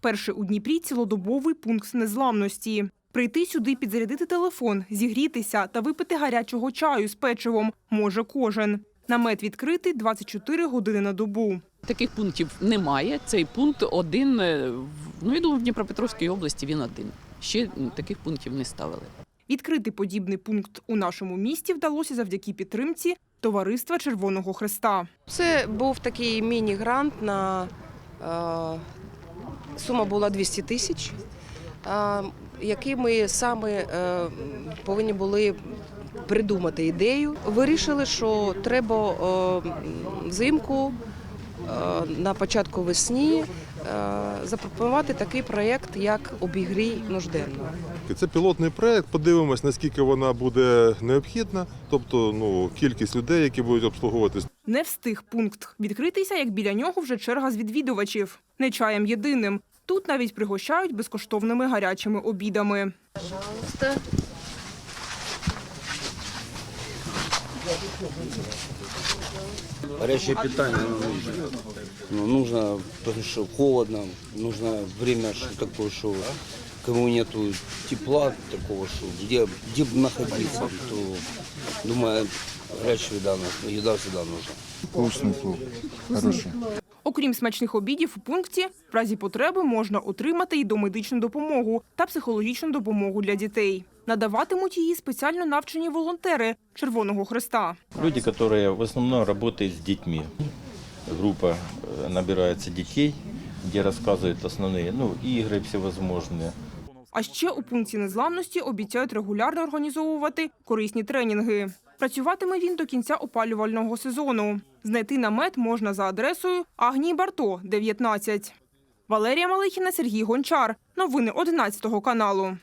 Перший у Дніпрі цілодобовий пункт незламності. Прийти сюди, підзарядити телефон, зігрітися та випити гарячого чаю з печивом може кожен. Намет відкритий 24 години на добу. Таких пунктів немає. Цей пункт один. е, в- Ну, я думаю, в Дніпропетровській області він один. Ще таких пунктів не ставили. Відкрити подібний пункт у нашому місті вдалося завдяки підтримці Товариства Червоного Хреста. Це був такий міні-грант на е, сума була 200 тисяч, які ми саме е, повинні були придумати ідею. Вирішили, що треба е, взимку е, на початку весні запропонувати такий проєкт, як обігрій нужденного. Це пілотний проект. Подивимось, наскільки вона буде необхідна, тобто ну кількість людей, які будуть обслуговуватись. Не встиг пункт відкритися, як біля нього вже черга з відвідувачів. Не чаєм єдиним. Тут навіть пригощають безкоштовними гарячими обідами. Горячее питание ну, нужно. Ну, нужно, потому что холодно, нужно время что такое, что кому нету тепла такого, что где, где бы находиться, то, думаю, горячая еда, еда всегда нужна. Вкусный плов, хороший. Окрім смачних обідів у пункті, в разі потреби можна отримати й домедичну допомогу та психологічну допомогу для дітей. Надаватимуть її спеціально навчені волонтери Червоного Хреста. Люди, которые в основном работают с детьми. Группа э, набирается детей, где рассказывают основные ну, игры всевозможные. А ще у пункті незламності обіцяють регулярно організовувати корисні тренінги. Працюватиме він до кінця опалювального сезону. Знайти намет можна за адресою Агнії Барто, 19. Валерія Малихіна, Сергій Гончар. Новини 11 каналу.